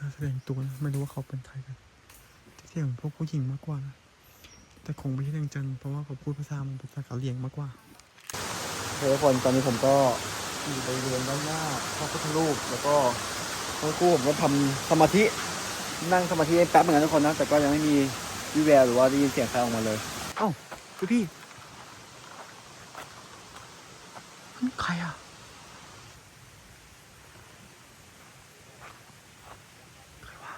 กล้าแสดงตัวนะไม่รู้ว่าเขาเป็นใครกันเสียงพวกผู้หญิงมากกว่านะแต่คงไม่ใช่นางจันเพราะว่าเขาพูดภาษามันเป็นภาษากะเหรี่ยงมากกว่าทุกคนตอนนี้ผมก็อยู่บริเวณด้านหน้าพระพุทธรูปแล้วก็เมื่อครู่ผมก็ทำสมาธินั่งสมาธิแป๊บเหมือนกันทุกคนนะแต่ก็ยังไม่มีวิแววหรือว่าได้ยินเสียงใครออกมาเลยพี่พี่นั่นใครอะใครวะ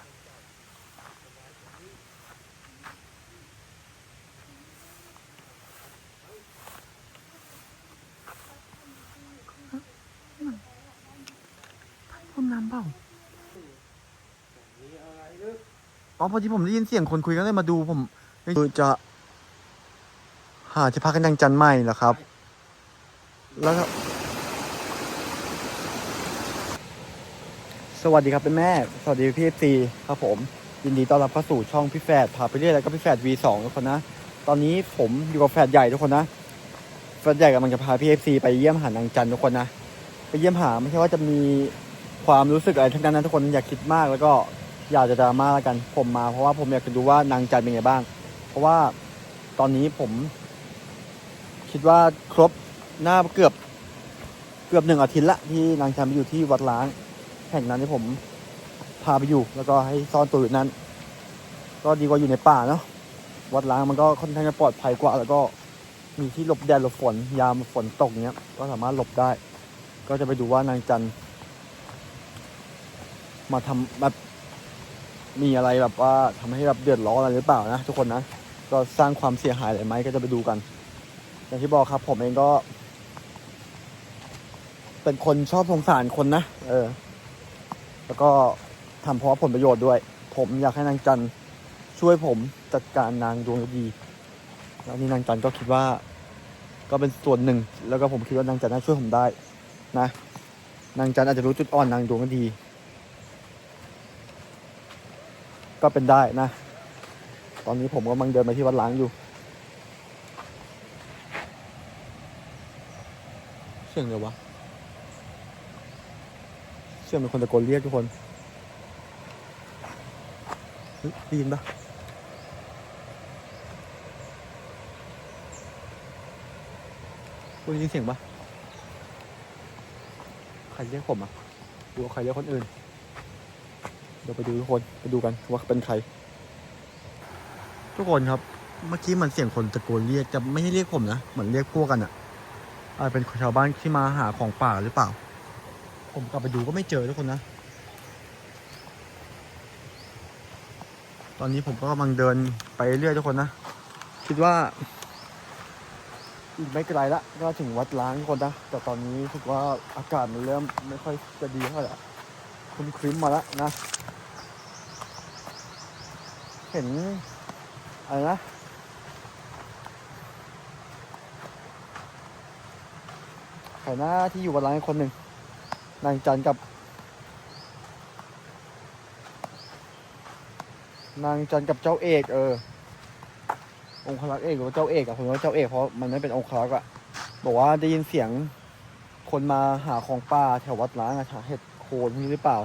พ่นน้ำ เปล่าอ๋อพอดีผมได้ยินเสียงคนคุยกันเลยมาดูผมคือจะ หาที่พักกันยังจันทร์ใหม่เหรอครับ แล้วก็สวัสดีครับเป็นแม่ สวัสดีพี่เอฟซีครับผม ยินดีต้อนรับเข้าสู่ช่องพี่แฝดพาไปเรื่อยแล้วก็พี่แฝด V2 ทุกคนนะ ตอนนี้ผมอยู่กับแฝดใหญ่ทุกคนนะ แฝดใหญ่กำลังจะพาพี่เอฟซีไปเยี่ยมหานางจันทุกคนนะ ไปเยี่ยมหาไม่ใช่ว่าจะมี ความรู้สึกอะไรทั้งนั้นนะทุกคนอย่าคิดมากแล้วก็อย่าจะดราม่าแล้วกัน ผมมาเพราะว่าผมอยากจะดูว่านางจันเป็นไงบ้าง เพราะว่าตอนนี้ผม คิดว่าครบหน้าเกือบเกือบหนึ่งอาทิตย์ละที่นางจันไปอยู่ที่วัดล้างแห่งนั้นที่ผมพาไปอยู่ แล้วก็ให้ซ่อนตัวอยู่นั้น ก็ดีกว่าอยู่ในป่าเนาะวัดล้างมันก็ค่อนข้างจะปลอดภัยกว่า แล้วก็มีที่หลบแดดหลบฝนยามฝนตกเนี้ย ก็สามารถหลบได้ ก็จะไปดูว่านางจันท มาทำแบบมีอะไรแบบว่าทำให้แบบเดือดร้อนอะไรหรือเปล่านะทุกคนนะก็สร้างความเสียหายอะไรไหมก็จะไปดูกัน อย่างที่บอกครับ ผมเองก็ เป็นคนชอบสงสารคนนะเออ แล้วก็ทำเพราะผลประโยชน์ด้วย ผมอยากให้นางจันช่วยผมจัดการนางดวงดีแล้วนี่นางจันก็คิดว่า ก็เป็นส่วนหนึ่ง แล้วก็ผมคิดว่านางจันน่าช่วยผมได้ นะนางจันอาจจะรู้จุดอ่อนนางดวงฤดี ก็เป็นได้นะ ตอนนี้ผมกำลังเดินไปที่วัดล้างอยู่ เสียงเลยวะเชื่อเป็นคนตะโกนเรียกทุกคนเฮ้ยได้ยินปะคุณได้ยินเสียงปะใครเรียกผมอะหรือว่าใครเรียกคนอื่น เดี๋ยวไปดูทุกคนไปดูกันว่าเป็นใคร ทุกคนครับ เมื่อกี้มันเสียงคนตะโกนเรียกแต่ไม่ใช่เรียกผมนะเหมือนเรียกพวกกันอะอาจเป็นชาวบ้านที่มาหาของป่าหรือเปล่า ผมกลับไปดูก็ไม่เจอทุกคนนะ ตอนนี้ผมก็กำลังเดินไปเรื่อยทุกคนนะ คิดว่าอีกไม่ไกลละก็ถึงวัดล้างทุกคนนะ แต่ตอนนี้รู้สึกว่าอากาศมันเริ่มไม่ค่อยจะดีเท่าไหร่ ครึ้มครึ้มมาแล้วนะ เห็น อะไรนะใครหน้าที่อยู่วัดล้างคนหนึ่ง นางจันกับ นางจันกับเจ้าเอกเออ องคลักษ์เอกหรือว่าเจ้าเอกอะผมว่าเจ้าเอกเพราะมันไม่เป็นองคลักษ์อะบอกว่าได้ยินเสียงคนมาหาของป่าแถววัดล้างอะหาเห็ด โคนพวกนี้หรือเปล่า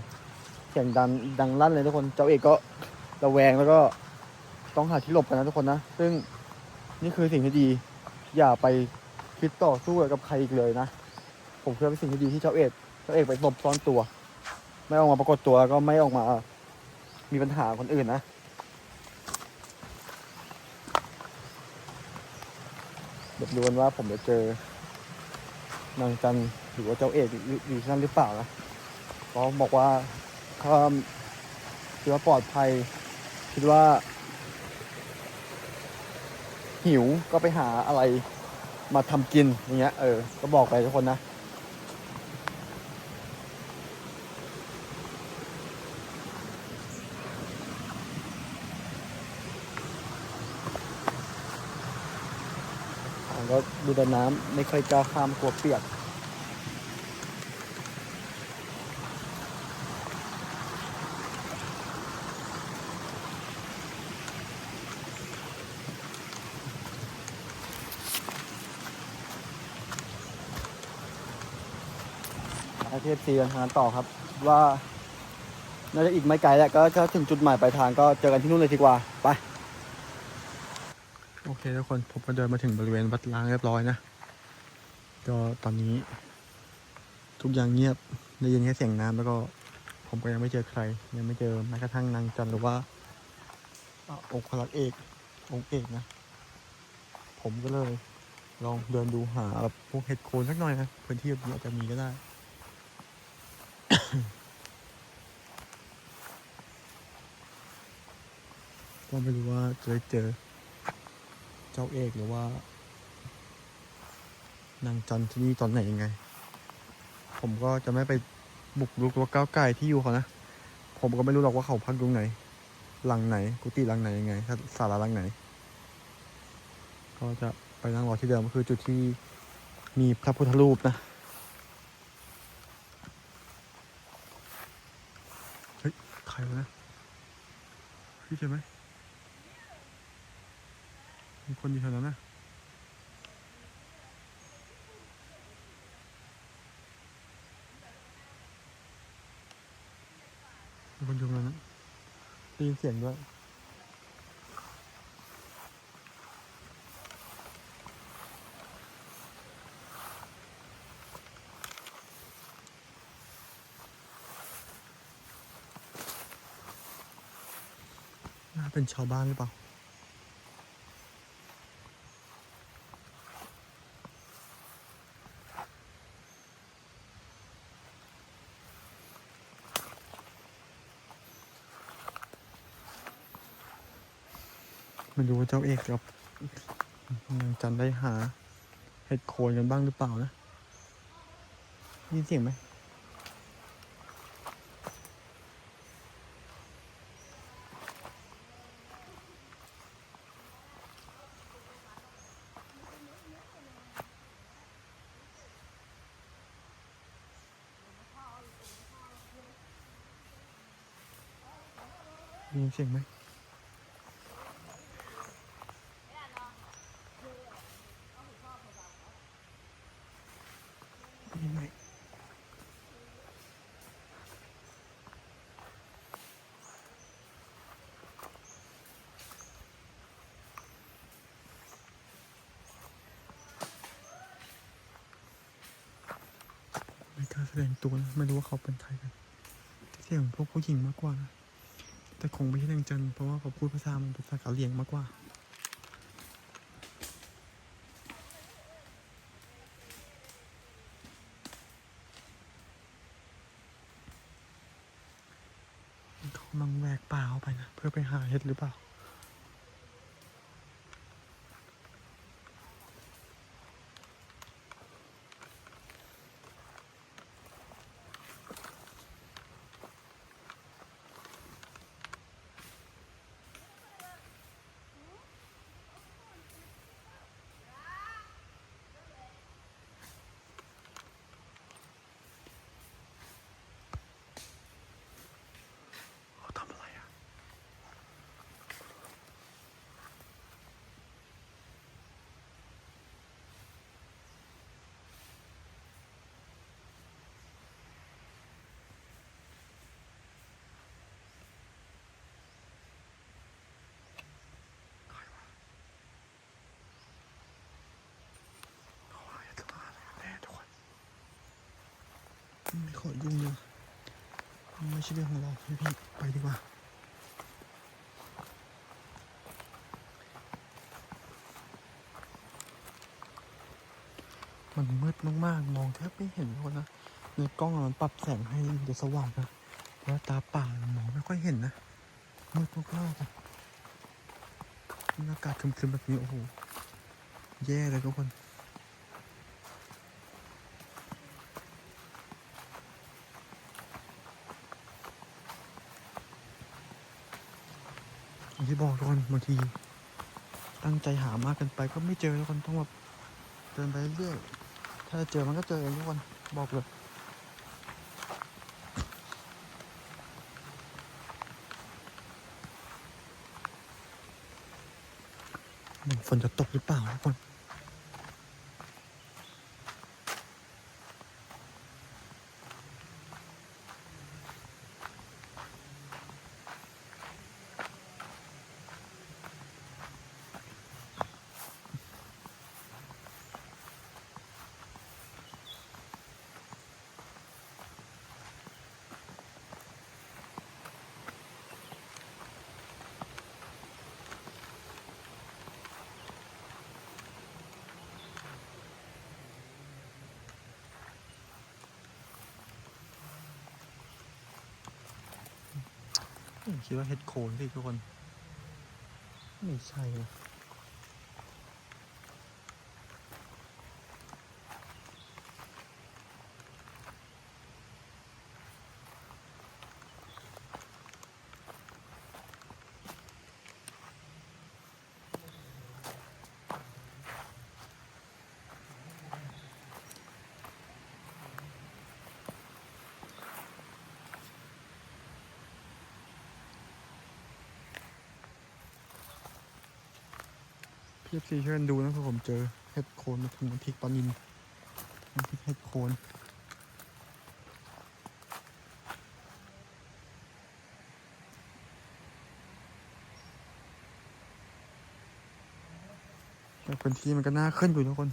เสียงดังดังลั่นเลยทุกคน เจ้าเอกก็ระแวงแล้วก็ต้องหาที่หลบกันนะทุกคนนะ ซึ่งนี่คือสิ่งที่ดี อย่าไปคิดต่อสู้กับใครอีกเลยนะ ผมคิดว่าเป็นสิ่งที่ดีที่เจ้าเอกเจ้าเอกไปหลบซ่อนตัว ไม่ออกมาปรากฏตัวแล้วก็ไม่ออกมา มีปัญหาคนอื่นนะเดี๋ยวดูกันว่าผมจะเจอนางจันหรือว่าเจ้าเอกอยู่อยู่ที่นั่นหรือเปล่านะ เพราบอกว่าถ้าคิดว่าปลอดภัย คิดว่า หิวก็ไปหาอะไรมาทำกินอย่างเงี้ย เออ ก็บอกไปทุกคนนะก็ดูแต่น้ำไม่ค่อยกล้าข้ามกลัวเปียก เทฟซีเดินทางต่อครับ ว่าน่าจะอีกไม่ไกลแล้วก็ถ้าถึงจุดหมายปลายทางก็เจอกันที่นู่นเลยดีกว่าไปโอเคทุกคนผมก็เดินมาถึงบริเวณวัดล้างเรียบร้อยนะก็ตอนนี้ ทุกอย่างเงียบได้ยินแค่เสียงน้ำแล้วก็ ผมก็ยังไม่เจอใคร ยังไม่เจอแม้กระทั่งนางจันหรือว่าองค์พระเอกองค์เอกนะ ผมก็เลย ลองเดินดูหาแบบพวกเห็ดโคนสักหน่อยนะพื้นที่แบบนี้อาจจะมีก็ได้ ก็ไม่รู้ว่าจะได้เจอ เจ้าเอกหรือว่า นางจันที่นี่ตอนไหนยังไง ผมก็จะไม่ไปบุกรุกตัวก้าวไก่ที่อยู่เขานะ ผมก็ไม่รู้หรอกว่าเขาพักตรงไหน หลังไหน กุฏิหลังไหนยังไงถ้าศาลาหลังไหน ก็จะไปนั่งรอที่เดิมก็คือจุดที่มีพระพุทธรูปนะ เฮ้ย ใค รวะนะพี่ใช่ไหมมีคนอยู่แถวนั้นนะมีคนอยู่ตรงนั้นได้ยินเสียงด้วย เป็นชาวบ้านหรือเปล่าไม่รู้ว่าเจ้าเอกกับนางจันได้หาเห็ดโคนกันบ้างหรือเปล่านะยินเสียงไหม ยินเสียงไหมยังไงไม่กล้าแสดงตัวนะไม่รู้ว่าเขาเป็นใครกันเสียงพวกผู้หญิงมากกว่านะ แต่คงไม่ใช่นางจันทร์เพราะว่าเขาพูดภาษามันภาษากะเหรี่ยงมากกว่า เขากำลังแหวกป่าเข้าไปนะ เพื่อไปหาเห็ดหรือเปล่าทำอะไรอะ ใครวะเขาหาเห็ดหรือว่าอะไรกันแน่ทุกคน ไม่ขอยุ่งเลยไม่ใช่เรื่องของเราพี่พี่ไปดีกว่ามันมืดมากๆ มองแทบไม่เห็นคนนะในกล้องอะมันปรับแสงให้เดี๋ยวสว่างนะเพราะว่าตาป่ามันมองไม่ค่อยเห็นนะมืดมากๆอากาศครึมๆแบบนี้โอ้โห แย่เลยทุกคนางที่บอกทุกคนบางที ตั้งใจหามากเกินไปก็ไม่เจอทุกคนต้องแบบเดินไปเรื่อยถ้าเจอมันก็เจอเองทุกคนบอกเลยฝนจะตกหรือเปล่าทุกคน คิดว่าเห็ดโคนสิทุกคน ไม่ใช่นะ พี่ซีช่วยกันดูนะครับผมเจอเห็ดโคนมาทำน้ำพริกปลานิลน้ำพริกเห็ดโคนแต่พื้นที่มันก็น่าขึ้นอยู่ทุกคน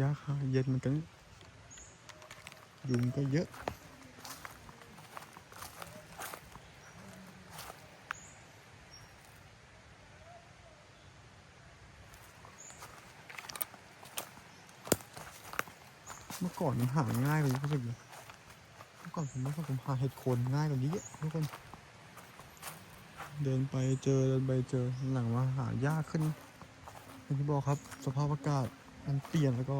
ยากหาเย็นเหมือนกัน ยุงก็เยอะเมื่อก่อนมันหาง่ายกว่านี้รู้สึกเลยเมื่อก่อนผมว่าผมหาเห็ดโคนง่ายกว่านี้เยอะทุกคน เดินไปเจอเดินไปเจอหลังมาหายากขึ้นอย่างที่บอกครับ สภาพอากาศ มันเปลี่ยนแล้วก็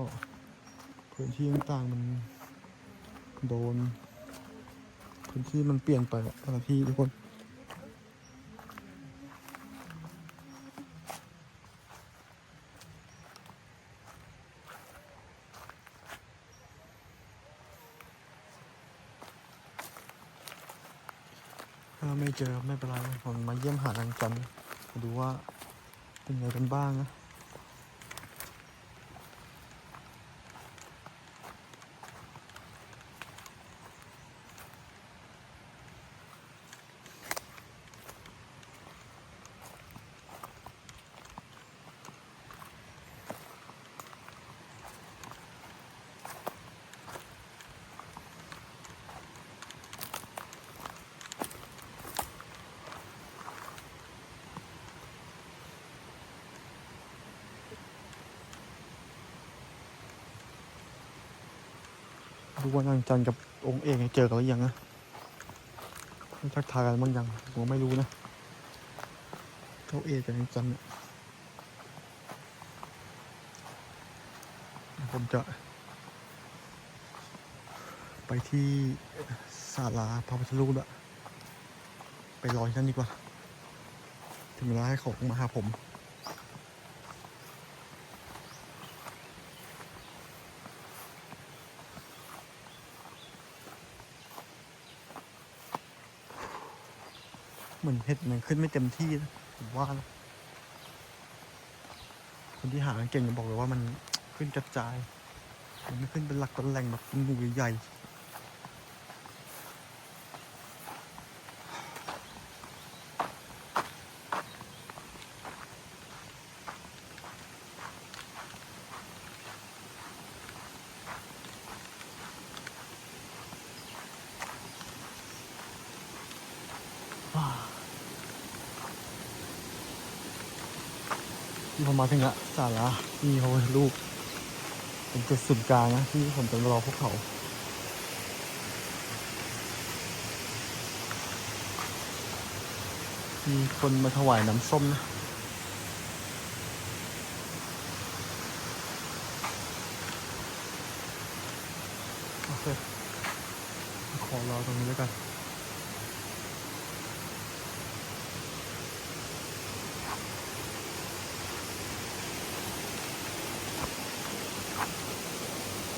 พื้นที่ต่างๆมันโดนพื้นที่มันเปลี่ยนไปอะแต่ละที่ทุกคนถ้าไม่เจอไม่เป็นไรผมมาเยี่ยมหานางจันทร์มาดูว่าเป็นไงกันบ้างนะ ดูว่านางจันทร์กับองค์เอกเนี่ยเจอกันหรือยังนะไม่ทักทายกันบ้างยังผมไม่รู้นะเจ้าเอกกับนางจันทร์เนี่ยผมจะ ไปที่ศาลาพระพุทธรูปละไปรอที่นั่นดีกว่า ถึงเวลาให้เขามาหาผม เหมือนเห็ดมันขึ้นไม่เต็มที่นะผมว่านะคนที่หาเก่งจะบอกเลยว่ามันขึ้นกระจาย มันไม่ขึ้นเป็นหลักเป็นแหล่งแบบเป็นหมู่ใหญ่ ที่ผมาถึงละศาลามีโฮลูกเป็นจุดศูนย์กลางนะที่ผมจะรอพวกเขามีคนมาถวายน้ำส้มนะโอเคขอรอตรงนี้แล้วกัน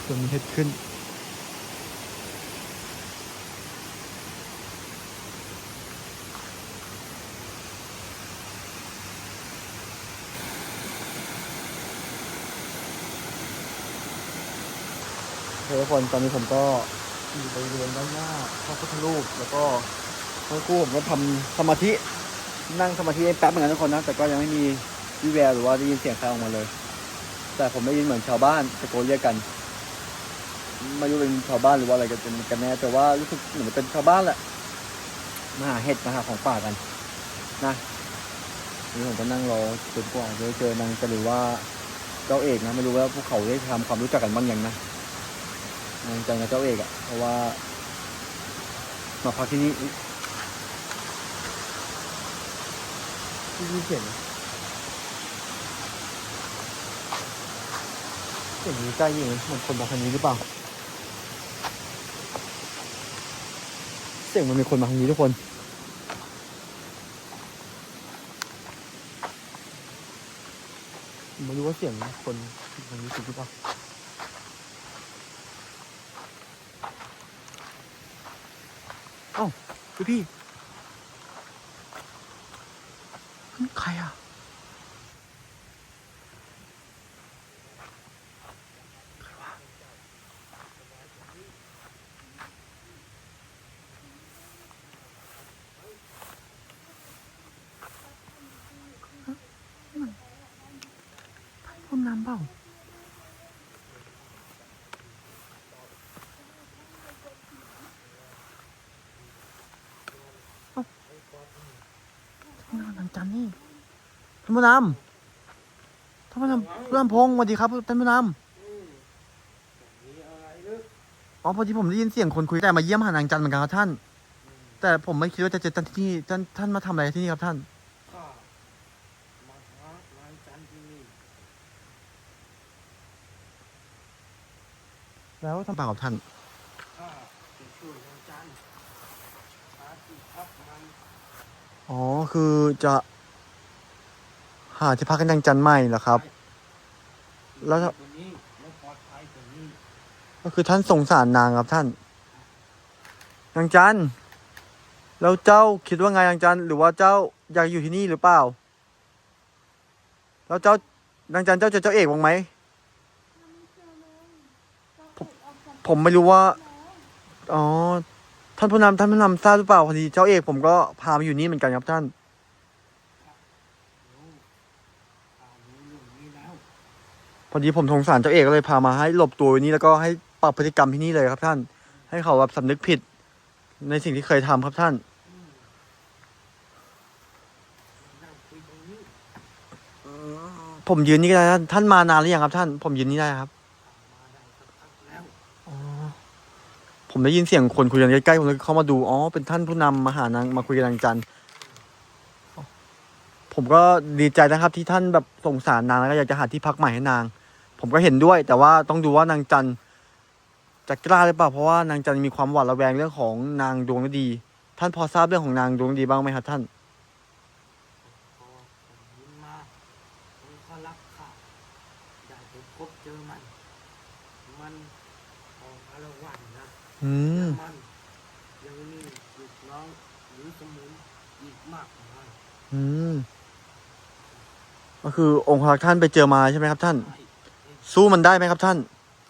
จนเฮ็ดขึ้นทุกคนตอนนี้ผมก็อยู่บริเวณด้านหน้าพระพุทธรูปแล้วก็เมื่อครู่ผมก็ทำสมาธินั่งสมาธิแป๊บเหมือนกันทุกคนนะ แต่ก็ยังไม่มีวิแววหรือว่าได้ยินเสียงใครออกมาเลย แต่ผมได้ยินเหมือนชาวบ้านตะโกนเรียกกัน ไม่รู้เป็นชาวบ้านหรือว่าอะไรกันเป็นกันแน่แต่ว่ารู้สึกเหมือนเป็นชาวบ้านแหละมาหาเห็ดมาหาของป่ากัน นะนี่ผมก็นั่งรอจนกว่าจะเจอนางจะหรือว่าเจ้าเอกนะไม่รู้ว่าพวกเขาได้ทำความรู้จักกันบ้างยังนะนางจันกับเจ้าเอกอะเพราะว่า มาพักที่นี่อุ๊ยได้ยินเสียงไหมเสียงนี้ใกล้ยิงเหมือนคนมาทางนี้หรือเปล่า สียงมันมีคนมาทางนี้ทุกคนไม่รู้ว่าเสียงคนทางนี้จริงหรือเปล่าเอ้าพี่พี่นั่นใครอะ ใครวะพ่นน้ำ เปล่านางจันนี่ท่านผู้นำท่านผู้นำผู้นำพงศ์สวัสดีครับท่านผู้นำอ๋อพอดีผมได้ยินเสียงคนคุยแต่มาเยี่ยมหานางจันเหมือนกันครับท่าน แต่ผมไม่คิดว่าจะเจอท่านที่นี่ท่านท่านมาทำอะไรที่นี่ครับท่าน ข้ามาหานายจันที่นี่ แล้วทำเปล่ากับท่านข้าจะช่วยนายจันหาที่พักมันอ๋อคือจะหาที่พักให้นางจันใหม่เหรอครับ แล้วถ้าตรงนี้แล้วปลอดภัยตรงนี้ก็คือท่านสงสารนางครับท่านนางจันแล้วเจ้าคิดว่าไงนางจันหรือว่าเจ้าอยากอยู่ที่นี่หรือเปล่า แล้วเจ้านางจันเจ้าเจอเจ้าเอกบ้างไหม ผมไม่รู้ว่า อ๋อ ท่านผู้นำท่านผู้นำทราบหรือเปล่าพอดีเจ้าเอกผมก็พามาอยู่นี่เหมือนกันครับท่าน พอดีผมสงสารเจ้าเอกก็เลยพามาให้หลบตัวอยู่นี่แล้วก็ให้ปรับพฤติกรรมที่นี่เลยครับท่าน ให้เขาแบบสำนึกผิด ในสิ่งที่เคยทำครับท่าน ผมยืนนี่ก็ได้ท่านท่านมานานหรือยังครับท่าน ผมยืนนี่ได้ครับ มาได้สักพักแล้ว อ๋อ ผมได้ยินเสียงคนคุยกันใกล้ๆผมเลยเข้ามาดู อ๋อ เป็นท่านผู้นำมาหานางมาคุยกับนางจันทร์ผมก็ดีใจนะครับที่ท่านแบบสงสารนางแล้วก็อยากจะหาที่พักใหม่ให้นาง ผมก็เห็นด้วย แต่ว่าต้องดูว่านางจันทร์จะกล้าหรือเปล่า เพราะว่านางจันทร์มีความหวาดระแวงเรื่องของนางดวงฤดี ท่านพอทราบเรื่องของนางดวงฤดีบ้างไหมครับท่าน พอผมยินมาผมก็รักข้าได้ไปพบเจอมัน มันออกอารวาสนะ อืมมันยังมีลูกน้องหรือสมุนอีกมากมายอืมก็คือองค์พระท่านไปเจอมาใช่ไหมครับท่านสู้มันได้ไหมครับท่าน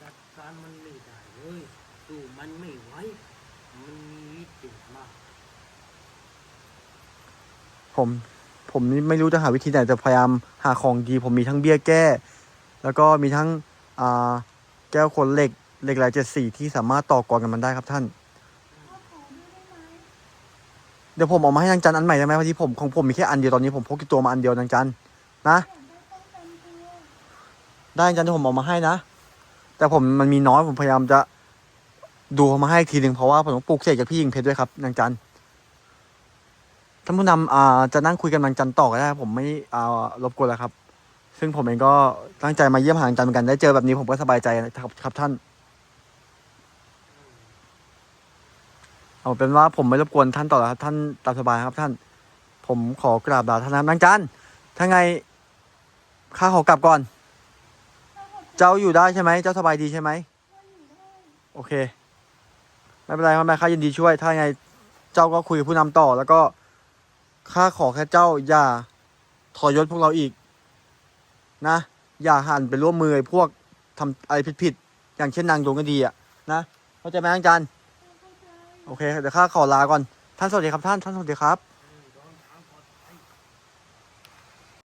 จัดการมันไม่ได้เลยสู้มันไม่ไหวมันมีฤทธิ์เดชมาก ผม ผมนี่ไม่รู้จะหาวิธีไหนแต่พยายามหาของดี ผมมีทั้งเบี้ยแก้ แล้วก็มีทั้งอ่าแก้วขนเหล็ก เหล็กไหลเจ็ดสี่ที่สามารถต่อกรกับมันได้ครับท่าน เดี๋ยวผมเออกมาให้นางจันอันใหม่ได้ไหมพอดีผมของผมมีแค่อันเดียวตอนนี้ผมพกติดตัวมาอันเดียวนางจันนะได้นางจันที่ผมเออกมาให้นะแต่ผมมันมีน้อยผมพยายามจะดูเอามาให้ทีหนึ่งเพราะว่าผมต้องปลูกเสกจากพี่ยิงเพชรด้วยครับนางจันท่านผู้นำอ่าจะนั่งคุยกันนางจันต่อก็ได้ ผมไม่อ่ารบกวนแล้วครับ ซึ่งผมเองก็ตั้งใจมาเยี่ยมหางจันเหมือนกันได้เจอแบบนี้ผมก็สบายใจครับครับท่าน เอาเป็นว่าผมไม่รบกวนท่านต่อแล้วครับท่านตามสบายครับท่าน ผมขอกราบลาท่านนะนางจันถ้าไงข้าขอกลับก่อน เจ้าอยู่ได้ใช่ไหมเจ้าสบายดีใช่ไหมโอเคไม่เป็นไรไม่เป็นไรข้ายินดีช่วย ถ้าไงเจ้าก็คุยกับผู้นำต่อ แล้วก็ข้าขอแค่เจ้าอย่าทรยศพวกเราอีก นะ อย่าหันไปร่วมมือไอ้พวกทำอะไรผิดๆอย่างเช่นนางดวงก็ดีอะนะเข้าใจไหมนางจัน โอเค เดี๋ยวข้าขอลาก่อน ท่านสวัสดีครับท่าน ท่านสวัสดีครับ